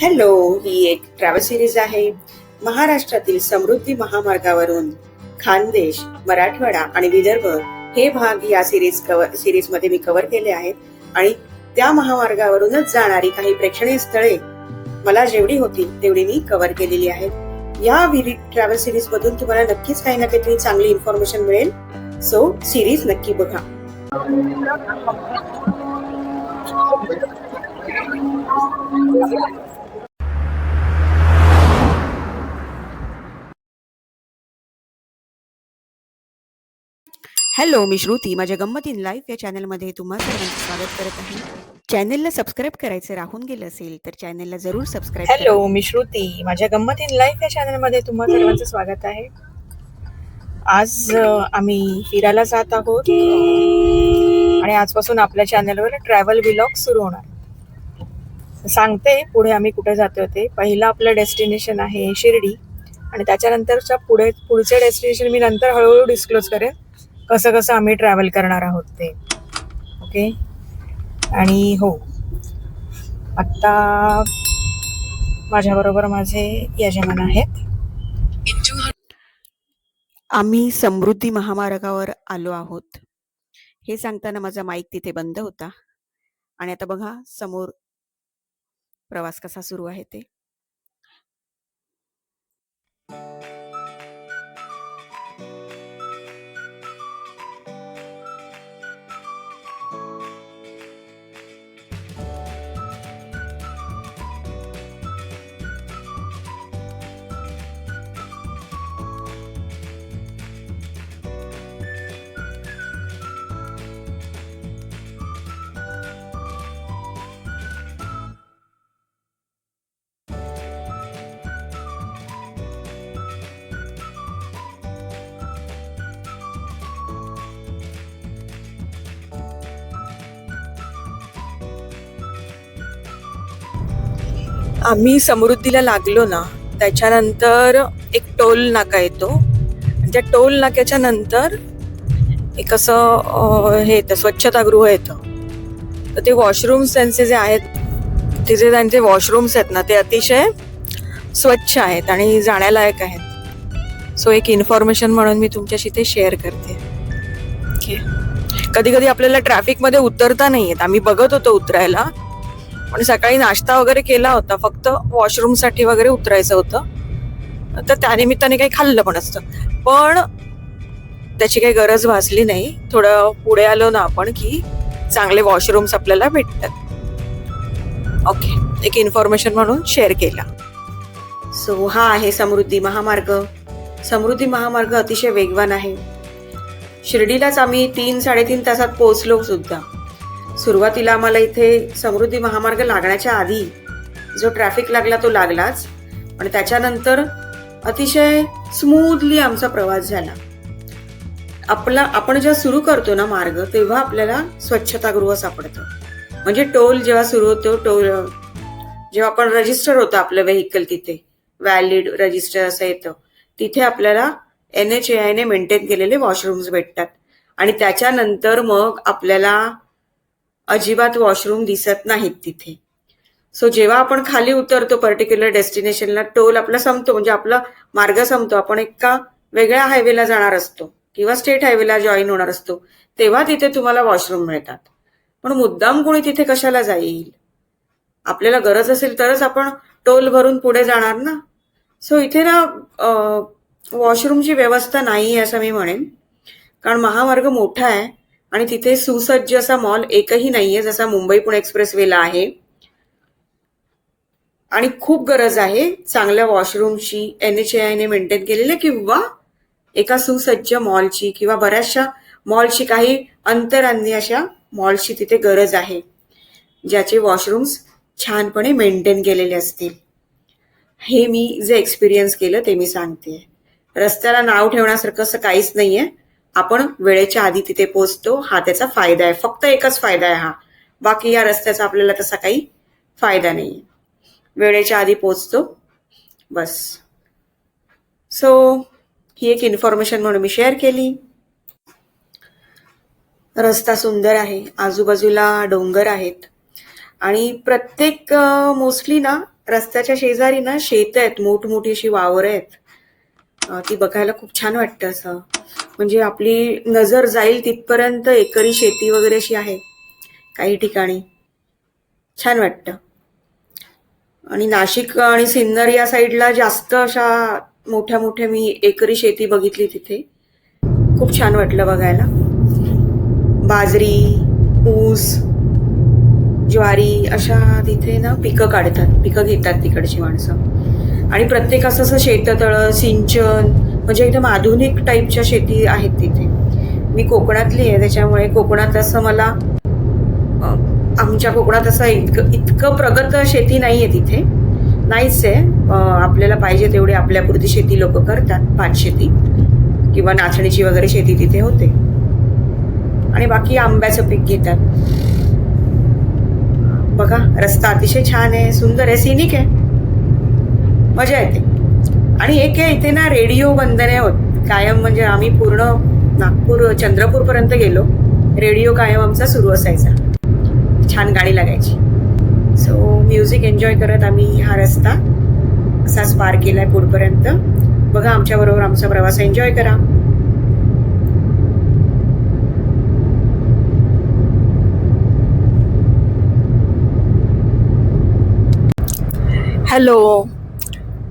Hello ही एक travel series आहे. महाराष्ट्रातील समृद्धी महामार्गावरून खानदेश मराठवाडा आणि विदर्भ हे भाग या सिरीज कव्हर सिरीजमध्ये मी कव्हर केले आहेत. आणि त्या महामार्गावरूनच जाणारी काही प्रेक्षणीय स्थळे मला जेवढी होती तेवढी मी कव्हर केलेली आहेत. या ट्रॅव्हल सिरीज मधून तुम्हाला नक्कीच काही ना काहीतरी चांगली इन्फॉर्मेशन मिळेल. सो सिरीज नक्की बघा. हॅलो मी श्रुती. माझ्या गंमतीन लाईव्ह या चॅनलमध्ये तुम्हा सर्वांचं स्वागत करत आहे. चॅनलला सबस्क्राईब करायचं राहून गेलं असेल तर चॅनलला जरूर सबस्क्राईब हॅलो मी श्रुती. माझ्या गंमत इन लाईफ या चॅनलमध्ये तुम्हा सर्वांचं स्वागत आहे. आज अ, आम्ही फिरायला जात आहोत. आणि आजपासून आपल्या चॅनलवर ट्रॅव्हल विलॉग सुरू होणार. सांगते पुढे आम्ही कुठे जातोय ते. पहिलं आपलं डेस्टिनेशन आहे शिर्डी. आणि त्याच्यानंतरच्या पुढे पुढचे डेस्टिनेशन मी नंतर हळूहळू डिस्क्लोज करेन. कसं कसं आम्ही ट्रॅव्हल करणार आहोत ते. ओके आणि हो. आत्ता माझ्याबरोबर माझे यजमान आहेत. आम्ही समृद्धी महामार्गावर आलो आहोत. हे सांगताना माझा माईक तिथे बंद होता. आणि आता बघा समोर प्रवास कसा सुरू आहे ते. आम्ही समृद्धीला लागलो ना त्याच्यानंतर एक टोल नाका येतो. त्या टोल नाक्याच्या नंतर एक असं हे येतं स्वच्छतागृह येतं. तर ते वॉशरूम्स त्यांचे जे आहेत ते जे त्यांचे वॉशरूम्स आहेत ना ते अतिशय स्वच्छ आहेत आणि जाण्यालायक आहेत. सो एक इन्फॉर्मेशन म्हणून मी तुमच्याशी ते शेअर करते. ओके कधी कधी आपल्याला ट्रॅफिकमध्ये उतरता नाही येत. आम्ही बघत होतो उतरायला. पण सकाळी नाश्ता वगैरे केला होता. फक्त वॉशरूमसाठी वगैरे उतरायचं होतं. तर त्यानिमित्ताने काही खाल्लं पण असतं. पण त्याची काही गरज भासली नाही. थोडं पुढे आलो ना आपण की चांगले वॉशरूम्स आपल्याला भेटतात. ओके एक इन्फॉर्मेशन म्हणून शेअर केला. सो हा आहे समृद्धी महामार्ग. समृद्धी महामार्ग अतिशय वेगवान आहे. शिर्डीलाच आम्ही तीन साडेतीन तासात पोहोचलो सुद्धा. सुरुवातीला आम्हाला इथे समृद्धी महामार्ग लागण्याच्या आधी जो ट्रॅफिक लागला तो लागलाच. आणि त्याच्यानंतर अतिशय स्मूथली आमचा प्रवास झाला. आपला आपण जेव्हा सुरू करतो ना मार्ग तेव्हा आपल्याला स्वच्छतागृह सापडतं. म्हणजे टोल जेव्हा सुरू होतो टोल जेव्हा आपण रजिस्टर होतं आपलं व्हेकल तिथे व्हॅलिड रजिस्टर असं येतं तिथे आपल्याला एन एच ने मेंटेन केलेले वॉशरूम्स भेटतात. आणि त्याच्यानंतर मग आपल्याला अजिबात वॉशरूम दिसत नाहीत तिथे. सो जेव्हा आपण खाली उतरतो पर्टिक्युलर डेस्टिनेशनला टोल आपला संपतो म्हणजे आपला मार्ग संपतो. आपण एका वेगळ्या हायवेला जाणार असतो किंवा स्टेट हायवेला जॉईन होणार असतो तेव्हा तिथे तुम्हाला वॉशरूम मिळतात. पण मुद्दाम कोणी तिथे कशाला जाईल? आपल्याला गरज असेल तरच आपण टोल भरून पुढे जाणार ना? सो इथे ना वॉशरूमची व्यवस्था नाही आहे असं मी म्हणेन. कारण महामार्ग मोठा आहे. आणि तिथे सुसज्ज असा मॉल एकही नाहीये जसा मुंबई पुणे एक्सप्रेस वेला आहे. आणि खूप गरज आहे चांगल्या वॉशरूमची एन एच ने मेंटेन केलेल्या किंवा एका सुसज्ज मॉलची किंवा बऱ्याचशा मॉलची काही अंतरांनी अशा मॉलची तिथे गरज आहे ज्याचे वॉशरूम्स छानपणे मेंटेन केलेले असतील. हे मी जे एक्सपिरियन्स केलं ते मी सांगते. रस्त्याला नाव ठेवण्यासारखं असं काहीच नाहीये. आपण वेळेच्या आधी तिथे पोहोचतो. हा त्याचा फायदा आहे. फक्त एकच फायदा आहे हा. बाकी या रस्त्याचा आपल्याला तसा काही फायदा नाही वेळेच्या आधी पोचतो बस. सो ही एक इन्फॉर्मेशन म्हणून मी शेअर केली. रस्ता सुंदर आहे. आजूबाजूला डोंगर आहेत. आणि प्रत्येक मोस्टली ना रस्त्याच्या शेजारी ना शेत आहेत. मोठमोठी अशी वावरं आहेत. ती बघायला खूप छान वाटतं असं. म्हणजे आपली नजर जाईल तिथपर्यंत एकरी शेती वगैरे अशी आहे काही ठिकाणी. छान वाटतं. आणि नाशिक आणि सिन्नर या साईडला जास्त अशा मोठ्या मोठ्या मी एकरी शेती बघितली तिथे. खूप छान वाटलं बघायला. बाजरी ऊस ज्वारी अशा तिथे ना पिकं काढतात पिकं घेतात तिकडची माणसं. आणि प्रत्येक असं असं शेततळं सिंचन म्हणजे एकदम आधुनिक टाईपच्या शेती आहेत तिथे. मी कोकणातली आहे त्याच्यामुळे कोकणात असं मला आमच्या कोकणात असं इतकं इतकं प्रगत शेती नाही आहे तिथे. नाहीच आहे. आपल्याला पाहिजे तेवढी आपल्यापुरती शेती लोक करतात भात शेती. किंवा नाचणीची वगैरे शेती तिथे होते. आणि बाकी आंब्याचं पीक घेतात. बघा रस्ता अतिशय छान आहे सुंदर आहे सिनिक आहे. मजा येते. आणि एक आहे इथे ना रेडिओ बंद नाही होत. कायम म्हणजे आम्ही पूर्ण नागपूर चंद्रपूर पर्यंत गेलो. रेडिओ कायम आमचा सुरू असायचा. छान गाणी लागायची. सो म्युझिक एन्जॉय करत आम्ही हा रस्ता असाच पार आहे पुढपर्यंत. बघा आमच्याबरोबर आमचा प्रवास एन्जॉय करा. हॅलो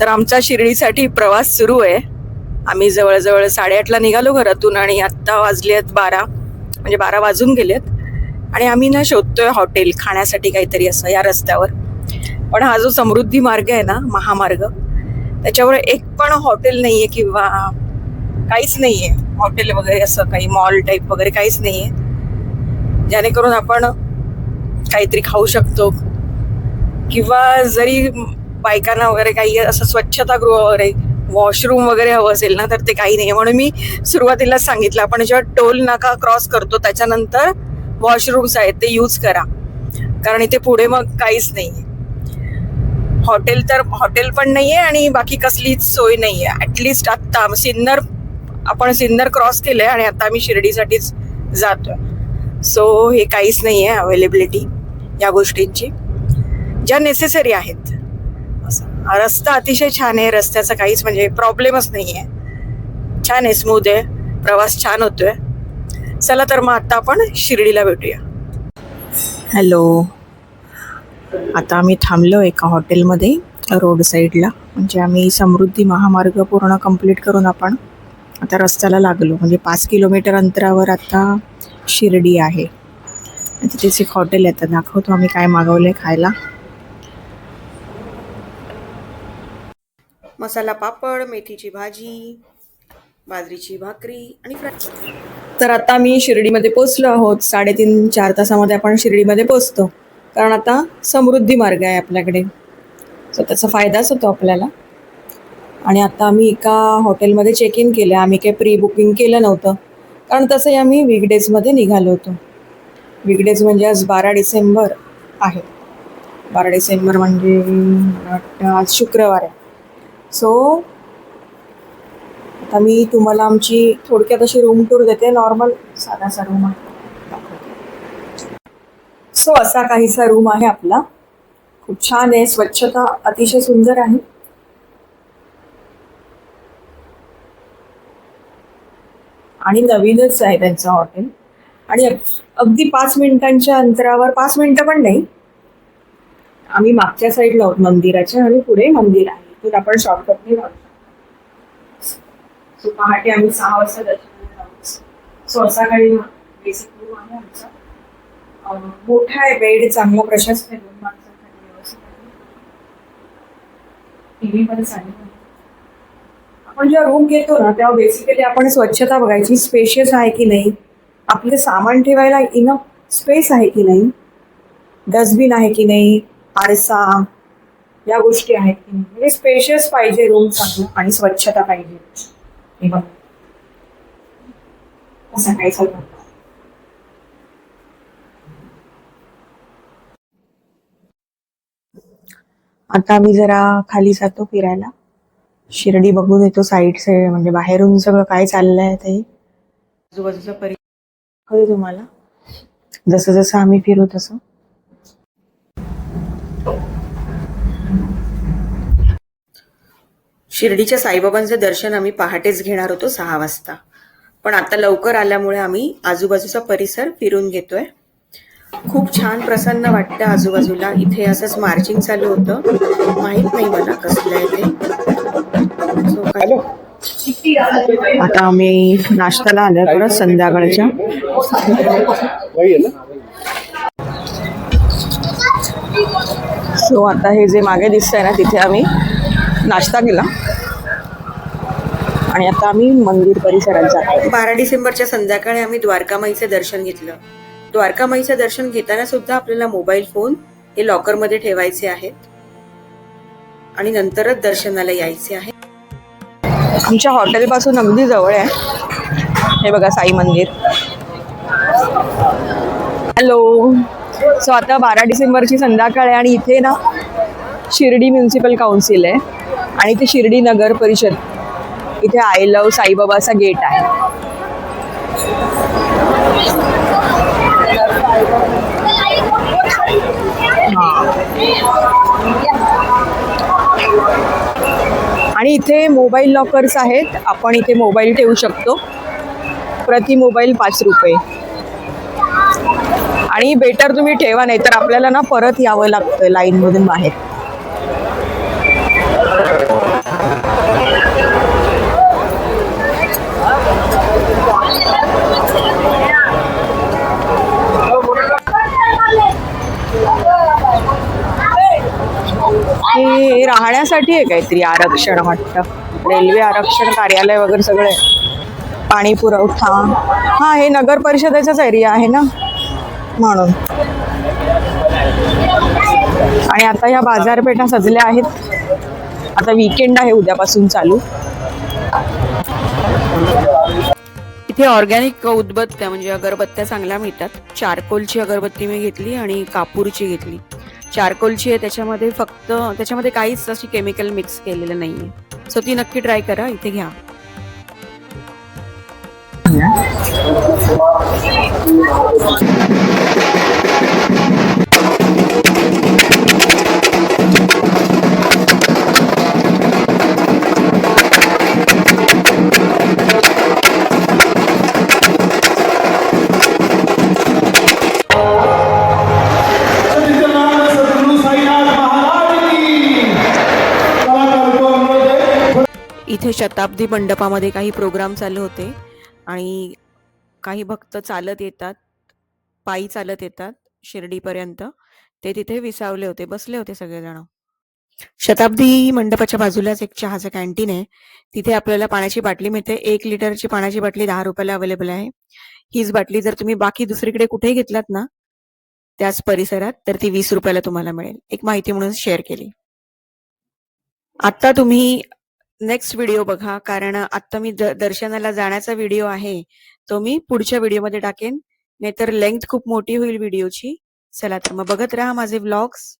तर आमचा शिर्डीसाठी प्रवास सुरू आहे. आम्ही जवळजवळ साडेआठला निघालो घरातून आणि आत्ता वाजले आहेत बारा म्हणजे बारा वाजून गेलेत आणि आम्ही ना शोधतोय हॉटेल खाण्यासाठी काहीतरी असं या रस्त्यावर. पण हा जो समृद्धी मार्ग आहे ना महामार्ग त्याच्यावर एक पण हॉटेल नाही आहे किंवा काहीच नाही आहे हॉटेल वगैरे असं काही मॉल टाईप वगैरे काहीच नाही आहे जेणेकरून आपण काहीतरी खाऊ शकतो. किंवा जरी बायकांना वगैरे काही असं स्वच्छतागृह वगैरे वॉशरूम वगैरे हवं असेल ना तर ते काही नाही. म्हणून मी सुरुवातीला सांगितलं आपण जेव्हा टोल नाका क्रॉस करतो त्याच्यानंतर वॉशरूम्स आहेत ते यूज करा. कारण इथे पुढे मग काहीच नाही. हॉटेल तर हॉटेल पण नाही आहे आणि बाकी कसलीच सोय नाही आहे ॲटलिस्ट आत्ता सिन्नर आपण सिन्नर क्रॉस केलं आहे आणि आता आम्ही शिर्डीसाठीच जातो सो हे काहीच नाही आहे अवेलेबिलिटी या गोष्टींची. ज्या नेसेसरी आहेत. रस्ता अतिशय छान आहे. रस्त्याचा काहीच म्हणजे प्रॉब्लेमच नाही आहे छान आहे स्मूथ आहे. प्रवास छान होतोय. चला तर मग आत्ता आपण शिर्डीला भेटूया. हॅलो आता आम्ही थांबलो एका हॉटेलमध्ये रोड साईडला. म्हणजे आम्ही समृद्धी महामार्ग पूर्ण कंप्लीट करून आपण आता रस्त्याला लागलो. म्हणजे पाच किलोमीटर अंतरावर आता शिर्डी आहे. तिथेच एक हॉटेल आहे. तर दाखवतो आम्ही काय मागवलं आहे खायला. मसाला पापड मेथीची भाजी बाजरीची भाकरी आणि फ्राय. तर आता मी शिर्डीमध्ये पोचलो आहोत. साडेतीन चार तासामध्ये आपण शिर्डीमध्ये पोचतो कारण आता समृद्धी मार्ग आहे आपल्याकडे. सो त्याचा फायदाच होतो आपल्याला. आणि आता आम्ही एका हॉटेलमध्ये चेक इन केलं. आम्ही काही प्री बुकिंग केलं नव्हतं. कारण तसंही आम्ही वीकडेजमध्ये निघालो होतो. वीकडेज म्हणजे आज बारा डिसेंबर आहे. बारा डिसेंबर म्हणजे आज शुक्रवार आहे. सो आता मी तुम्हाला आमची थोडक्यात अशी रूम टूर देते. नॉर्मल साधासा रूम आहे. सो असा काहीसा रूम आहे आपला. खूप छान आहे. स्वच्छता अतिशय सुंदर आहे. आणि नवीनच आहे त्यांचं हॉटेल आणि अगदी पाच मिनिटांच्या अंतरावर पाच मिनिटं पण नाही. आम्ही मागच्या साईडला आहोत मंदिराच्या आणि पुढे मंदिर आहे. इथून आपण शॉर्टकटने जाऊ शकतो. सो पहाटे आम्ही सहा वाजता दर्शनाला जाऊ सो असा काही बेसिक रूम आहे आमचा मोठा आहे बेड चांगला प्रशस्त आहे दोन माणसांसाठी व्यवस्थित आहे टीव्ही मध्ये सांगितलं आपण जेव्हा रूम घेतो ना तेव्हा बेसिकली आपण स्वच्छता बघायची स्पेशियस आहे की नाही? आपले सामान ठेवायला इनफ स्पेस आहे की नाही? डस्टबिन आहे की नाही? आरसा या गोष्टी आहेत की नाही. म्हणजे स्पेशियस पाहिजे रूम चांगलं आणि स्वच्छता पाहिजे. हे बघ. असं आता आम्ही जरा खाली जातो फिरायला. शिर्डी बघून येतो साईड साईड म्हणजे बाहेरून सगळं काय चाललंय ते. आजूबाजूचा परि कळू तुम्हाला? जसं जसं आम्ही फिरू तसं. शिर्डीच्या साईबाबांचं दर्शन आम्ही पहाटेच घेणार होतो सहा वाजता. पण आता लवकर आल्यामुळे आम्ही आजूबाजूचा परिसर फिरून घेतोय. खूप छान प्रसन्न वाटतं आजूबाजूला. इथे असंच मार्चिंग चालू होतं. माहीत नाही मला कसलं आहे ते. आता आम्ही नाश्त्याला आलोय परत संध्याकाळच्या. सो आता हे जे मागे दिसतंय ना तिथे आम्ही नाश्ता केला. आणि आता आम्ही मंदिर परिसरात जातो बारा डिसेंबरच्या संध्याकाळी आम्ही द्वारकामाईचं दर्शन घेतलं. द्वारकामाईचं दर्शन घेताना सुद्धा आपल्याला मोबाईल फोन हे लॉकरमध्ये ठेवायचे आहेत. आणि नंतरच दर्शनाला यायचे आहे. आमच्या हॉटेलपासून अगदी जवळ आहे. हे बघा साई मंदिर. हॅलो सो आता बारा डिसेंबरची संध्याकाळ आहे आणि इथे ना शिर्डी म्युन्सिपल काउन्सिल आहे. आणि इथे शिर्डी नगर परिषद. इथे आय लव साईबाबाचा गेट आहे. आणि इथे मोबाईल लॉकर्स आहेत. आपण इथे मोबाईल ठेवू शकतो. प्रति मोबाईल पाच रुपये. आणि बेटर तुम्ही ठेवा नाही तर आपल्याला ना परत यावं लागतं लाईनमधून बाहेर. हे राहण्यासाठी आहे काहीतरी आरक्षण वाटतं. रेल्वे आरक्षण कार्यालय वगैरे सगळे. पाणी पुरवठा. हा हे नगर परिषदेचाच एरिया आहे ना? म्हणून. आणि आता ह्या बाजारपेठा सजल्या आहेत. आता वीकेंड आहे उद्यापासून चालू. इथे ऑर्गॅनिक उदबत्त्या म्हणजे अगरबत्त्या चांगल्या मिळतात. चारकोलची अगरबत्ती मी घेतली आणि कापूरची घेतली. चारकोलची आहे त्याच्यामध्ये फक्त त्याच्यामध्ये काहीच अशी केमिकल मिक्स केलेलं नाहीये सो ती नक्की ट्राय करा इथे घ्या Yeah. इथे शताब्दी मंडपामध्ये काही प्रोग्राम चालू होते. आणि काही भक्त चालत येतात. पायी चालत येतात शिर्डीपर्यंत. ते तिथे विसावले होते. बसले होते सगळेजण. शताब्दी मंडपाच्या बाजूलाच एक चहाचं कॅन्टीन आहे. तिथे आपल्याला पाण्याची बाटली मिळते. एक लिटरची पाण्याची बाटली दहा रुपयाला अवेलेबल आहे. हीच बाटली जर तुम्ही बाकी दुसरीकडे कुठेही घेतलात ना त्याच परिसरात तर ती वीस रुपयाला तुम्हाला मिळेल. एक माहिती म्हणून शेअर केली. आता तुम्ही नेक्स्ट व्हिडिओ बघा. कारण आता मी दर्शनाला जाण्याचा व्हिडिओ आहे. तो मी पुढच्या व्हिडिओमध्ये टाकेन. नाहीतर लेंथ खूप मोठी होईल व्हिडिओची चला तर मग बघत राहा माझे व्लॉग्स